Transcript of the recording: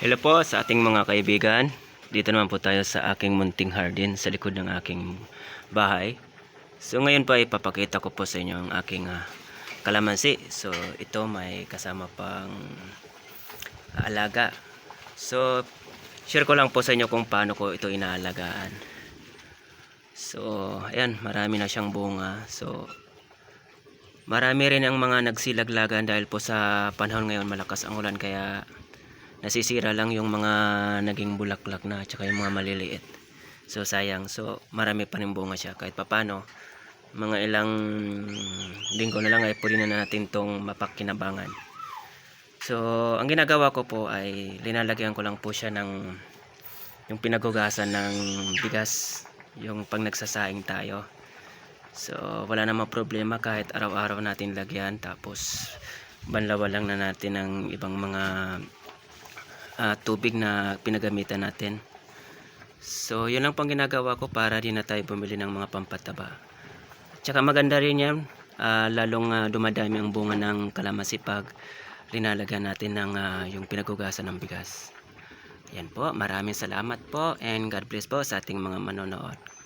Hello po sa ating mga kaibigan. Dito naman po tayo sa aking munting hardin sa likod ng aking bahay. So ngayon po ipapakita ko po sa inyo ang aking ah, kalamansi. So ito may kasama pang alaga. So share ko lang po sa inyo kung paano ko ito inaalagaan. So ayan, marami na siyang bunga. So marami rin ang mga nagsilaglagan dahil po sa panahon ngayon malakas ang ulan kaya nasisira lang yung mga naging bulaklak na tsaka yung mga maliliit. So sayang. So marami pa rin bunga siya kahit papano. Mga ilang linggo na lang ay pwede na natin tong mapakinabangan. So ang ginagawa ko po ay linalagyan ko lang po siya ng yung pinagugasan ng bigas yung pag nagsasaing tayo. So wala namang problema kahit araw-araw natin lagyan tapos banlawan lang na natin ng ibang mga ah, tubig na pinagamitan natin. So, yun lang pang ginagawa ko para di na tayo bumili ng mga pampataba. Tsaka maganda rin yan, ah, lalong ah, dumadami ang bunga ng kalamansi pag linalagyan natin ng ah, yung pinagugasan ng bigas. Yan po, maraming salamat po and God bless po sa ating mga manonood.